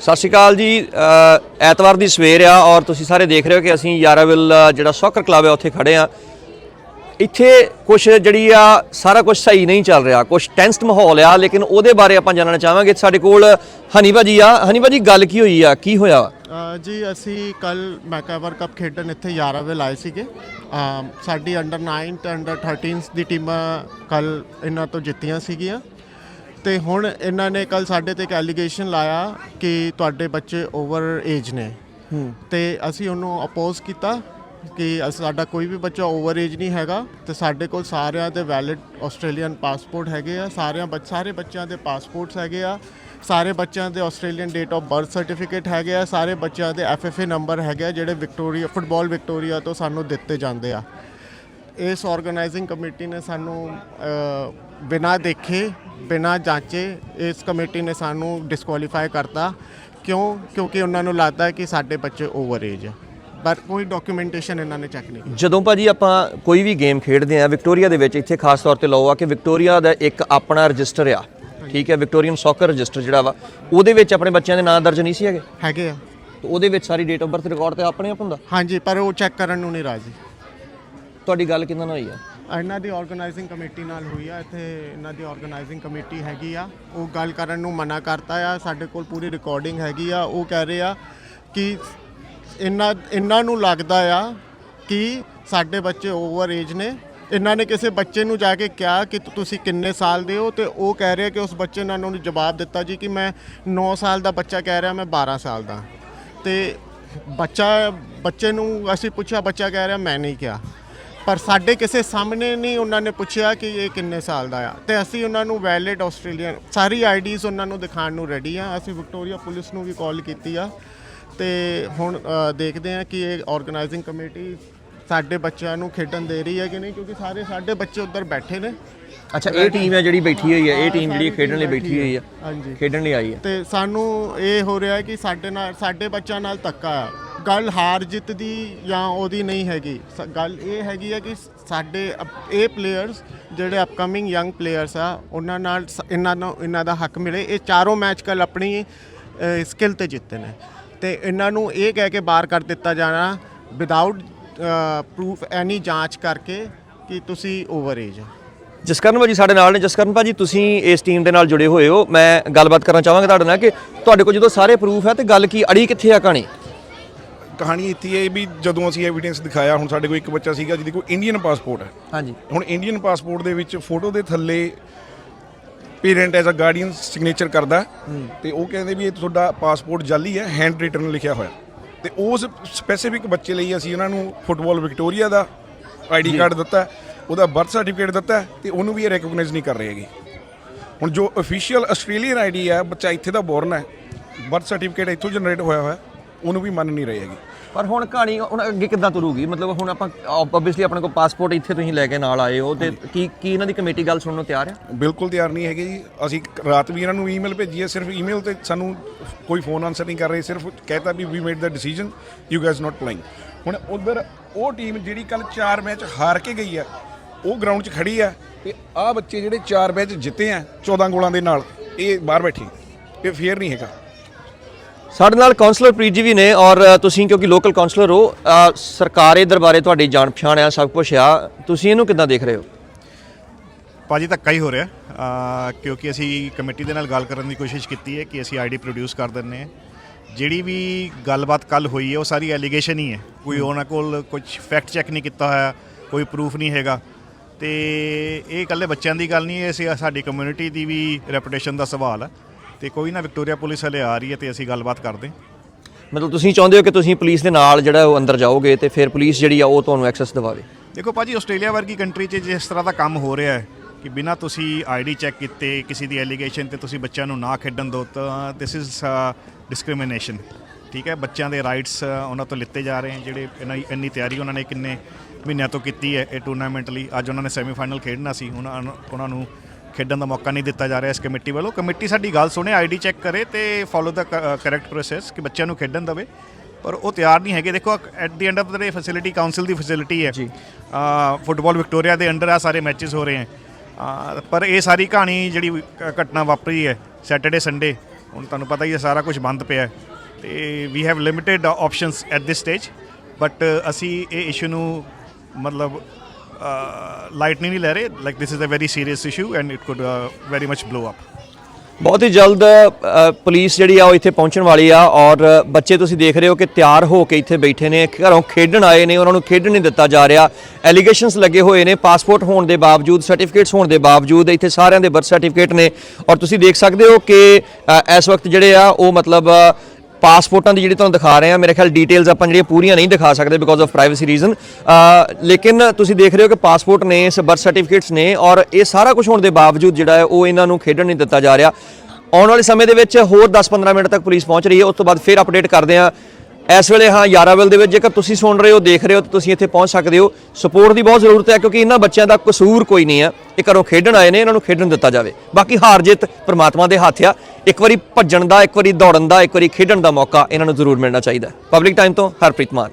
ਸਤਿ ਸ਼੍ਰੀ ਅਕਾਲ ਜੀ ਐਤਵਾਰ ਦੀ ਸਵੇਰ ਆ ਔਰ ਤੁਸੀਂ ਸਾਰੇ ਦੇਖ ਰਹੇ ਹੋ ਕਿ ਅਸੀਂ ਯਾਰਾਵਿਲ ਅ, ਜਿਹੜਾ ਸੌਕਰ ਕਲੱਬ ਹੈ ਉੱਥੇ ਖੜੇ ਆ। ਇੱਥੇ ਕੁਝ ਜਿਹੜੀ ਆ ਸਾਰਾ ਕੁਝ ਸਹੀ ਨਹੀਂ ਚੱਲ ਰਿਹਾ ਕੁਝ ਟੈਂਸਡ ਮਾਹੌਲ ਆ ਲੇਕਿਨ ਉਹਦੇ ਬਾਰੇ ਆਪਾਂ ਜਾਣਨਾ ਚਾਹਾਂਗੇ। ਸਾਡੇ ਕੋਲ ਹਨੀ ਭਾਜੀ ਆ। ਹਨੀ ਭਾਜੀ ਗੱਲ ਕੀ ਹੋਈ ਆ? ਕੀ ਹੋਇਆ? ਵਾ? ਜੀ ਅਸੀਂ ਕੱਲ ਮੈਕਾਵਰ ਕੱਪ ਖੇਡਣ ਇੱਥੇ ਯਾਰਾਵੇਲ ਆਏ ਸੀਗੇ। ਸਾਡੀ ਅੰਡਰ 9 ਤੇ ਅੰਡਰ 13 ਦੀ ਟੀਮਾਂ ਕੱਲ ਇਹਨਾਂ ਤੋਂ ਜਿੱਤੀਆਂ ਸੀਗੀਆਂ। ਤੇ ਹੁਣ ਇਹਨਾਂ ਨੇ ਕੱਲ ਸਾਡੇ ਤੇ ਇੱਕ ਐਲੀਗੇਸ਼ਨ ਲਾਇਆ ਕਿ ਤੁਹਾਡੇ ਬੱਚੇ ਓਵਰ ਏਜ ਨੇ। ਤੇ ਅਸੀਂ ਉਹਨੂੰ ਅਪੋਜ਼ ਕੀਤਾ ਕਿ ਸਾਡਾ ਕੋਈ ਵੀ ਬੱਚਾ ਓਵਰ ਏਜ ਨਹੀਂ ਹੈਗਾ ਤੇ ਸਾਡੇ ਕੋਲ ਸਾਰਿਆਂ ਦੇ ਵੈਲਿਡ ਆਸਟ੍ਰੇਲੀਅਨ ਪਾਸਪੋਰਟ ਹੈਗੇ ਆ ਸਾਰਿਆਂ ਬੱਚ ਸਾਰੇ ਬੱਚਿਆਂ ਦੇ ਪਾਸਪੋਰਟਸ ਹੈਗੇ ਆ ਸਾਰੇ ਬੱਚਿਆਂ ਦੇ Australian date of birth certificate ਹੈਗੇ ਆ ਸਾਰੇ ਬੱਚਿਆਂ ਦੇ ਐਫਐਫਏ ਨੰਬਰ ਹੈਗੇ ਆ ਜਿਹੜੇ ਵਿਕਟੋਰੀਆ ਫੁੱਟਬਾਲ ਵਿਕਟੋਰੀਆ ਤੋਂ ਸਾਨੂੰ ਦਿੱਤੇ ਜਾਂਦੇ ਆ। ਇਸ ਆਰਗੇਨਾਈਜ਼ਿੰਗ ਕਮੇਟੀ ਨੇ ਸਾਨੂੰ ਬਿਨਾਂ ਦੇਖੇ ਬਿਨਾਂ ਜਾਂਚੇ ਇਸ ਕਮੇਟੀ ਨੇ ਸਾਨੂੰ ਡਿਸਕੁਆਲੀਫਾਈ ਕਰਤਾ। ਕਿਉਂ? ਕਿਉਂਕਿ ਉਹਨਾਂ ਨੂੰ ਲੱਗਦਾ ਹੈ ਕਿ ਸਾਡੇ ਬੱਚੇ ਓਵਰ ਏਜ ਆ ਪਰ ਕੋਈ ਡਾਕੂਮੈਂਟੇਸ਼ਨ ਇਹਨਾਂ ਨੇ ਚੈੱਕ ਨਹੀਂ ਕੀਤੀ। ਜਦੋਂ ਭਾਜੀ ਆਪਾਂ ਕੋਈ ਵੀ ਗੇਮ ਖੇਡਦੇ ਆ ਵਿਕਟੋਰੀਆ ਦੇ ਵਿੱਚ ਇੱਥੇ ਖਾਸ ਤੌਰ ਤੇ ਲਓ ਆ ਕਿ ਵਿਕਟੋਰੀਆ ਦਾ ਇੱਕ ਆਪਣਾ ਰਜਿਸਟਰ ਆ। ਠੀਕ ਹੈ ਵਿਕਟੋਰੀਅਨ ਸੌਕਰ ਰਜਿਸਟਰ ਜਿਹੜਾ ਵਾ ਉਹਦੇ ਵਿੱਚ ਆਪਣੇ ਬੱਚਿਆਂ ਦੇ ਨਾਂ ਦਰਜ ਨਹੀਂ ਸੀ ਹੈਗੇ? ਹੈਗੇ ਆ। ਤੇ ਉਹਦੇ ਵਿੱਚ ਸਾਰੀ ਡੇਟ ਆਫ ਬਰਥ ਰਿਕਾਰਡ ਤੇ ਆਪਣੇ ਆਪ ਹੁੰਦਾ? ਹਾਂਜੀ ਪਰ ਉਹ ਚੈੱਕ ਕਰਨ ਨੂੰ ਨਹੀਂ ਰਾਜ਼ੀ। ਤੁਹਾਡੀ ਗੱਲ ਕਿੰਨਾਂ ਨਾਲ ਹੋਈ ਆ? ਇਹਨਾਂ ਦੀ ਆਰਗੇਨਾਈਜ਼ਿੰਗ ਕਮੇਟੀ ਨਾਲ ਹੋਈ ਆ, ਇੱਥੇ ਇਹਨਾਂ ਦੀ ਆਰਗੇਨਾਈਜ਼ਿੰਗ ਕਮੇਟੀ ਹੈਗੀ ਆ। ਉਹ ਗੱਲ ਕਰਨ ਨੂੰ ਮਨਾ ਕਰਤਾ ਆ, ਸਾਡੇ ਕੋਲ ਪੂਰੀ ਰਿਕਾਰਡਿੰਗ ਹੈਗੀ ਆ। ਉਹ ਕਹਿ ਰਹੇ ਆ ਕਿ ਇਹਨਾਂ ਇਹਨਾਂ ਨੂੰ ਲੱਗਦਾ ਆ ਕਿ ਸਾਡੇ ਬੱਚੇ ਓਵਰ ਏਜ ਨੇ। ਇਹਨਾਂ ਨੇ ਕਿਸੇ ਬੱਚੇ ਨੂੰ ਜਾ ਕੇ ਕਿਹਾ ਕਿ ਤੁਸੀਂ ਕਿੰਨੇ ਸਾਲ ਦੇ ਹੋ? ਤੇ ਉਹ ਕਹਿ ਰਿਹਾ ਕਿ ਉਸ ਬੱਚੇ ਨੇ ਉਹਨਾਂ ਨੂੰ ਜਵਾਬ ਦਿੱਤਾ ਜੀ ਕਿ ਮੈਂ 9 ਸਾਲ ਦਾ ਬੱਚਾ ਕਹਿ ਰਿਹਾ, ਮੈਂ 12 ਸਾਲ ਦਾ। ਤੇ ਬੱਚਾ, ਬੱਚੇ ਨੂੰ ਅਸੀਂ ਪੁੱਛਿਆ, ਬੱਚਾ ਕਹਿ ਰਿਹਾ, ਮੈਂ ਨਹੀਂ ਕਿਹਾ। ਪਰ ਸਾਡੇ ਕਿਸੇ ਸਾਹਮਣੇ ਨਹੀਂ ਉਹਨਾਂ ਨੇ ਪੁੱਛਿਆ ਕਿ ਇਹ ਕਿੰਨੇ ਸਾਲ ਦਾ ਆ। ਤੇ ਅਸੀਂ ਉਹਨਾਂ ਨੂੰ ਵੈਲਿਡ ਆਸਟ੍ਰੇਲੀਅਨ ਸਾਰੀ ਆਈਡੀਜ਼ ਉਹਨਾਂ ਨੂੰ ਦਿਖਾਉਣ ਨੂੰ ਰੈਡੀ ਆ। ਅਸੀਂ ਵਿਕਟੋਰੀਆ ਪੁਲਿਸ ਨੂੰ ਵੀ ਕਾਲ ਕੀਤੀ ਆ। ਤੇ ਹੁਣ ਦੇਖਦੇ ਆ ਕਿ ਇਹ ਆਰਗੇਨਾਈਜ਼ਿੰਗ ਕਮੇਟੀ ਸਾਡੇ ਬੱਚਿਆਂ ਨੂੰ ਖੇਡਣ ਦੇ ਰਹੀ ਹੈ ਕਿ ਨਹੀਂ ਕਿਉਂਕਿ ਸਾਰੇ ਸਾਡੇ ਬੱਚੇ ਉੱਧਰ ਬੈਠੇ ਨੇ। ਅੱਛਾ ਇਹ ਟੀਮ ਹੈ ਜਿਹੜੀ ਬੈਠੀ ਹੋਈ ਹੈ ਇਹ ਟੀਮ ਜਿਹੜੀ ਖੇਡਣ ਲਈ ਬੈਠੀ ਹੋਈ ਆ ਹਾਂਜੀ। ਖੇਡਣ ਲਈ ਆਈ ਹੈ। ਤੇ ਸਾਨੂੰ ਇਹ ਹੋ ਰਿਹਾ ਕਿ ਸਾਡੇ ਨਾਲ ਸਾਡੇ ਬੱਚਿਆਂ ਨਾਲ ਧੱਕਾ ਆ। ਗੱਲ ਹਾਰ ਜਿੱਤ ਦੀ ਜਾਂ ਉਹਦੀ ਨਹੀਂ ਹੈਗੀ। ਸ- ਗੱਲ ਇਹ ਹੈਗੀ ਆ ਕਿ ਸਾਡੇ ਅਪ- ਇਹ ਪਲੇਅਰਸ ਜਿਹੜੇ ਅਪਕਮਿੰਗ ਯੰਗ ਪਲੇਅਰਸ ਆ, ਉਹਨਾਂ ਨਾਲ ਸ- ਇਹਨਾਂ ਨੂੰ, ਇਹਨਾਂ ਦਾ ਹੱਕ ਮਿਲੇ। ਇਹ ਚਾਰੋਂ ਮੈਚ ਕੱਲ ਆਪਣੀ ਸਕਿੱਲ ਤੇ ਜਿੱਤੇ ਨੇ। ਤੇ ਇਹਨਾਂ ਨੂੰ ਇਹ ਕਹਿ ਕੇ ਬਾਹਰ ਕਰ ਦਿੱਤਾ ਜਾਣਾ ਵਿਦਆਊਟ ਪ੍ਰੂਫ ਐਨੀ ਜਾਂਚ ਕਰਕੇ ਕਿ ਤੁਸੀਂ ਓਵਰ ਏਜ ਆ ਜਸਕਰਨ ਭਾਜੀ ਸਾਡੇ ਨਾਲ ਨੇ। ਜਸਕਰਨ ਭਾਜੀ, ਤੁਸੀਂ ਇਸ ਟੀਮ ਦੇ ਨਾਲ ਜੁੜੇ ਹੋਏ ਹੋ। ਮੈਂ ਗੱਲਬਾਤ ਕਰਨਾ ਚਾਹਾਂਗਾ ਤੁਹਾਡੇ ਨਾਲ ਕਿ ਤੁਹਾਡੇ ਕੋਲ ਜਦੋਂ ਸਾਰੇ ਪ੍ਰੂਫ ਹੈ ਤੇ ਗੱਲ ਕੀ, ਅੜੀ ਕਿੱਥੇ ਆ ਕਹਾਣੀ? ਕਹਾਣੀ ਇੱਥੇ ਇਹ ਵੀ ਜਦੋਂ ਅਸੀਂ ਐਵੀਡੈਂਸ ਦਿਖਾਇਆ ਹੁਣ ਸਾਡੇ ਕੋਲ ਇੱਕ ਬੱਚਾ ਸੀਗਾ ਜਿਹਦੇ ਕੋਲ ਇੰਡੀਅਨ ਪਾਸਪੋਰਟ ਹੈ। ਹਾਂਜੀ। ਹੁਣ ਇੰਡੀਅਨ ਪਾਸਪੋਰਟ ਦੇ ਵਿੱਚ ਫੋਟੋ ਦੇ ਥੱਲੇ parent as a guardian signature ਕਰਦਾ ਤੇ ਉਹ ਕਹਿੰਦੇ ਵੀ ਇਹ ਤੁਹਾਡਾ ਪਾਸਪੋਰਟ ਜਾਲੀ ਹੈ ਹੈਂਡ ਰਿਟਨ ਲਿਖਿਆ ਹੋਇਆ। ਤੇ ਉਸ ਸਪੈਸੀਫਿਕ ਬੱਚੇ ਲਈ ਅਸੀਂ ਉਹਨਾਂ ਨੂੰ ਫੁੱਟਬਾਲ ਵਿਕਟੋਰੀਆ ਦਾ ਆਈਡੀ ਕਾਰਡ ਦਿੱਤਾ ਹੈ, ਉਹਦਾ ਬਰਥ ਸਰਟੀਫਿਕੇਟ ਦਿੱਤਾ ਹੈ ਤੇ ਉਹਨੂੰ ਵੀ ਇਹ ਰੈਕਗਨਾਈਜ਼ ਨਹੀਂ ਕਰ ਰਹੇ ਹੈਗੇ। ਹੁਣ ਜੋ ਅਫੀਸ਼ੀਅਲ ਆਸਟ੍ਰੇਲੀਅਨ ਆਈਡੀ ਹੈ ਬੱਚਾ ਇੱਥੇ ਦਾ ਬੋਰਨ ਹੈ ਬਰਥ ਸਰਟੀਫਿਕੇਟ ਇੱਥੋਂ ਜਨਰੇਟ ਹੋਇਆ ਹੋਇਆ। ਉਹਨੂੰ ਵੀ ਮੰਨ ਨਹੀਂ ਰਹੇ ਹੈਗੇ। ਪਰ ਹੁਣ ਕਹਾਣੀ ਹੁਣ ਅੱਗੇ ਕਿੱਦਾਂ ਤੁਰੂਗੀ? ਮਤਲਬ ਹੁਣ ਆਪਾਂ ਆਬਵੀਅਸਲੀ ਆਪਣੇ ਕੋਲ ਪਾਸਪੋਰਟ ਇੱਥੇ ਤੁਸੀਂ ਲੈ ਕੇ ਨਾਲ ਆਏ ਹੋ ਤੇ ਕੀ ਕੀ ਇਹਨਾਂ ਦੀ ਕਮੇਟੀ ਗੱਲ ਸੁਣਨ ਨੂੰ ਤਿਆਰ ਆ? ਬਿਲਕੁਲ ਤਿਆਰ ਨਹੀਂ ਹੈਗੇ ਜੀ। ਅਸੀਂ ਰਾਤ ਵੀ ਇਹਨਾਂ ਨੂੰ ਈਮੇਲ ਭੇਜੀ ਹੈ ਸਿਰਫ ਈਮੇਲ ਤੇ ਸਾਨੂੰ ਕੋਈ ਫੋਨ ਆਨਸਰ ਨਹੀਂ ਕਰ ਰਹੇ ਸਿਰਫ ਕਹਿਤਾ ਵੀ we made the decision you guys not playing ਹੁਣ ਉਧਰ ਉਹ ਟੀਮ ਜਿਹੜੀ ਕੱਲ 4 ਮੈਚ ਹਾਰ ਕੇ ਗਈ ਹੈ ਉਹ ਗਰਾਊਂਡ 'ਚ ਖੜੀ ਹੈ ਤੇ ਆਹ ਬੱਚੇ ਜਿਹੜੇ 4 ਮੈਚ ਜਿੱਤੇ ਆ 14 ਗੋਲਾਂ ਦੇ ਨਾਲ ਇਹ ਬਾਹਰ ਬੈਠੇ ਇਹ ਫੇਅਰ ਨਹੀਂ ਹੈਗਾ। ਸਾਡੇ ਨਾਲ ਕਾਉਂਸਲਰ ਪ੍ਰੀਤ ਜੀ ਵੀ ਨੇ ਔਰ ਤੁਸੀਂ ਕਿਉਂਕਿ ਲੋਕਲ ਕਾਉਂਸਲਰ ਹੋ ਅ, ਸਰਕਾਰੀ ਦਰਬਾਰੇ ਤੁਹਾਡੀ ਜਾਣ ਪਛਾਣ ਆ ਸਭ ਕੁਝ ਆ। ਤੁਸੀਂ ਇਹਨੂੰ ਕਿੱਦਾਂ ਦੇਖ ਰਹੇ ਹੋ? ਭਾਜੀ ਧੱਕਾ ਹੀ ਹੋ ਰਿਹਾ ਕਿਉਂਕਿ ਅਸੀਂ ਕਮੇਟੀ ਦੇ ਨਾਲ ਗੱਲ ਕਰਨ ਦੀ ਕੋਸ਼ਿਸ਼ ਕੀਤੀ ਹੈ ਕਿ ਅਸੀਂ ਆਈਡੀ ਪ੍ਰੋਡਿਊਸ ਕਰ ਦਿੰਨੇ ਹਾਂ। ਜਿਹੜੀ ਵੀ ਗੱਲਬਾਤ ਕੱਲ ਹੋਈ ਹੈ ਉਹ ਸਾਰੀ ਐਲੀਗੇਸ਼ਨ ਹੀ ਹੈ। ਕੋਈ ਉਹਨਾਂ ਕੋਲ ਕੁਝ ਫੈਕਟ ਚੈੱਕ ਨਹੀਂ ਕੀਤਾ ਹੋਇਆ ਕੋਈ ਪ੍ਰੂਫ ਨਹੀਂ ਹੈਗਾ। ਤੇ ਇਹ ਇਕੱਲੇ ਬੱਚਿਆਂ ਦੀ ਗੱਲ ਨਹੀਂ ਹੈ ਸਾਡੀ ਕਮਿਊਨਿਟੀ ਦੀ ਵੀ ਰੈਪੂਟੇਸ਼ਨ ਦਾ ਸਵਾਲ ਹੈ ਤੇ ਕੋਈ ਨਾ ਵਿਕਟੋਰੀਆ ਪੁਲਿਸ ਹਲੇ ਆ ਰਹੀ ਹੈ ਤੇ ਅਸੀਂ ਗੱਲਬਾਤ ਕਰਦੇ ਮਤਲਬ ਤੁਸੀਂ ਚਾਹੁੰਦੇ ਹੋ ਕਿ ਤੁਸੀਂ ਪੁਲਿਸ ਦੇ ਨਾਲ ਜਿਹੜਾ ਉਹ ਅੰਦਰ ਜਾਓਗੇ ਤੇ ਫਿਰ ਪੁਲਿਸ ਜਿਹੜੀ ਆ ਉਹ ਤੁਹਾਨੂੰ ਐਕਸੈਸ ਦਿਵਾਵੇ? ਦੇਖੋ ਭਾਜੀ ਆਸਟ੍ਰੇਲੀਆ ਵਰਗੀ ਕੰਟਰੀ 'ਚ ਜਿਸ ਤਰ੍ਹਾਂ ਦਾ ਕੰਮ ਹੋ ਰਿਹਾ ਹੈ ਕਿ ਬਿਨਾਂ ਤੁਸੀਂ ਆਈਡੀ ਚੈੱਕ ਕੀਤੇ ਕਿਸੇ ਦੀ ਐਲੀਗੇਸ਼ਨ ਤੇ ਤੁਸੀਂ ਬੱਚਿਆਂ ਨੂੰ ਨਾ ਖੇਡਣ ਦਿਓ ਤਾਂ ਦਿਸ ਇਜ਼ ਡਿਸਕ੍ਰਿਮੀਨੇਸ਼ਨ ਠੀਕ ਹੈ? ਬੱਚਿਆਂ ਦੇ ਰਾਈਟਸ ਉਹਨਾਂ ਤੋਂ ਲਿੱਤੇ ਜਾ ਰਹੇ ਹਨ ਜਿਹੜੇ ਇਹਨਾਂ ਦੀ ਇੰਨੀ ਤਿਆਰੀ ਉਹਨਾਂ ਨੇ ਕਿੰਨੇ ਮਹੀਨਿਆਂ ਤੋਂ ਕੀਤੀ ਹੈ ਇਹ ਟੂਰਨਾਮੈਂਟ ਲਈ। ਅੱਜ ਉਹਨਾਂ ਨੇ ਸੈਮੀਫਾਈਨਲ ਖੇਡਣਾ ਸੀ ਉਹਨਾਂ ਨੂੰ ਖੇਡਣ ਦਾ ਮੌਕਾ ਨਹੀਂ ਦਿੱਤਾ ਜਾ ਰਿਹਾ ਇਸ ਕਮੇਟੀ ਵੱਲੋਂ। ਕਮੇਟੀ ਸਾਡੀ ਗੱਲ ਸੁਣੇ ਆਈਡੀ ਚੈੱਕ ਕਰੇ ਤੇ ਫੋਲੋ ਦਾ ਕਰੈਕਟ ਪ੍ਰੋਸੈਸ ਕਿ ਬੱਚਿਆਂ ਨੂੰ ਖੇਡਣ ਦੇਵੇ। ਪਰ ਉਹ ਤਿਆਰ ਨਹੀਂ ਹੈਗੇ। ਦੇਖੋ at the end of the day facility council the facility ਹੈ। ਜੀ। ਫੁੱਟਬਾਲ ਵਿਕਟੋਰੀਆ ਦੇ ਅੰਡਰ ਆ ਸਾਰੇ ਮੈਚਸ ਹੋ ਰਹੇ ਹੈ। ਪਰ ਇਹ ਸਾਰੀ ਕਹਾਣੀ ਜਿਹੜੀ ਘਟਨਾ ਵਾਪਰੀ ਹੈ ਸੈਟਰਡੇ ਸੰਡੇ ਹੁਣ ਤੁਹਾਨੂੰ ਪਤਾ ਹੀ ਹੈ ਸਾਰਾ ਕੁਝ ਬੰਦ ਪਿਆ ਹੈ। ਤੇ we have limited options at this stage but ਅਸੀਂ ਇਹ ਇਸ਼ੂ ਨੂੰ ਮਤਲਬ ਲਾਈਟ ਨਹੀਂ ਲੈ ਰਹੇ like this is a very serious issue and it could very much blow up ਬਹੁਤ ਹੀ ਜਲਦ ਪੁਲਿਸ ਜਿਹੜੀ ਆ ਉਹ ਇੱਥੇ ਪਹੁੰਚਣ ਵਾਲੀ ਆ ਔਰ ਬੱਚੇ ਤੁਸੀਂ ਦੇਖ ਰਹੇ ਹੋ ਕਿ ਤਿਆਰ ਹੋ ਕੇ ਇੱਥੇ ਬੈਠੇ ਨੇ ਘਰੋਂ ਖੇਡਣ ਆਏ ਨੇ ਉਹਨਾਂ ਨੂੰ ਖੇਡਣ ਨਹੀਂ ਦਿੱਤਾ ਜਾ ਰਿਹਾ ਐਲੀਗੇਸ਼ਨਸ ਲੱਗੇ ਹੋਏ ਨੇ ਪਾਸਪੋਰਟ ਹੋਣ ਦੇ ਬਾਵਜੂਦ ਸਰਟੀਫਿਕੇਟਸ ਹੋਣ ਦੇ ਬਾਵਜੂਦ ਇੱਥੇ ਸਾਰਿਆਂ ਦੇ ਬਰਥ ਸਰਟੀਫਿਕੇਟ ਨੇ ਔਰ ਤੁਸੀਂ ਦੇਖ ਸਕਦੇ ਹੋ ਕਿ ਇਸ ਵਕਤ ਜਿਹੜੇ ਆ ਉਹ ਮਤਲਬ ਪਾਸਪੋਰਟਾਂ ਦੀ ਜਿਹੜੀ ਤੁਹਾਨੂੰ ਦਿਖਾ ਰਹੇ ਆ ਮੇਰੇ ਖਿਆਲ ਡੀਟੇਲਸ ਆਪਾਂ ਜਿਹੜੀਆਂ ਪੂਰੀਆਂ ਨਹੀਂ ਦਿਖਾ ਸਕਦੇ ਬਿਕੋਜ਼ ਆਫ ਪ੍ਰਾਈਵੇਸੀ ਰੀਜ਼ਨ ਲੇਕਿਨ ਤੁਸੀਂ ਦੇਖ ਰਹੇ ਹੋ ਕਿ ਪਾਸਪੋਰਟ ਨੇ ਬਰਥ ਸਰਟੀਫਿਕੇਟਸ ਨੇ ਔਰ ਇਹ ਸਾਰਾ ਕੁਝ ਹੋਣ ਦੇ ਬਾਵਜੂਦ ਜਿਹੜਾ ਹੈ ਉਹ ਇਹਨਾਂ ਨੂੰ ਖੇਡਣ ਨਹੀਂ ਦਿੱਤਾ ਜਾ ਰਿਹਾ। ਆਉਣ ਵਾਲੇ ਸਮੇਂ ਦੇ ਵਿੱਚ ਹੋਰ 10-15 ਮਿੰਟ ਤੱਕ ਪੁਲਿਸ ਪਹੁੰਚ ਰਹੀ ਹੈ, ਉਸ ਤੋਂ ਬਾਅਦ ਫਿਰ ਅਪਡੇਟ ਕਰਦੇ ਆ ਇਸ ਵੇਲੇ ਹਾਂ, ਯਾਰਾਵਲ ਦੇ ਵਿੱਚ ਜੇਕਰ ਤੁਸੀਂ ਸੁਣ ਰਹੇ ਹੋ, ਦੇਖ ਰਹੇ ਹੋ, ਤਾਂ ਤੁਸੀਂ ਇੱਥੇ ਪਹੁੰਚ ਸਕਦੇ ਹੋ। ਸਪੋਰਟ ਦੀ ਬਹੁਤ ਜ਼ਰੂਰਤ ਹੈ, ਕਿਉਂਕਿ ਇਹਨਾਂ ਬੱਚਿਆਂ ਦਾ ਕਸੂਰ ਕੋਈ ਨਹੀਂ ਹੈ। ਇਹ ਘਰੋਂ ਖੇਡਣ ਆਏ ਨੇ, ਇਹਨਾਂ ਨੂੰ ਖੇਡਣ ਦਿੱਤਾ ਜਾਵੇ। ਬਾਕੀ ਹਾਰ ਜਿੱਤ ਪਰਮਾਤਮਾ ਦੇ ਹੱਥ ਆ। ਇੱਕ ਵਾਰੀ ਭੱਜਣ ਦਾ, ਇੱਕ ਵਾਰੀ ਦੌੜਨ ਦਾ, ਇੱਕ ਵਾਰੀ ਖੇਡਣ ਦਾ ਮੌਕਾ ਇਹਨਾਂ ਨੂੰ ਜ਼ਰੂਰ ਮਿਲਣਾ ਚਾਹੀਦਾ ਪਬਲਿਕ ਟਾਈਮ ਤੋਂ ਹਰਪ੍ਰੀਤ ਮਾਨ।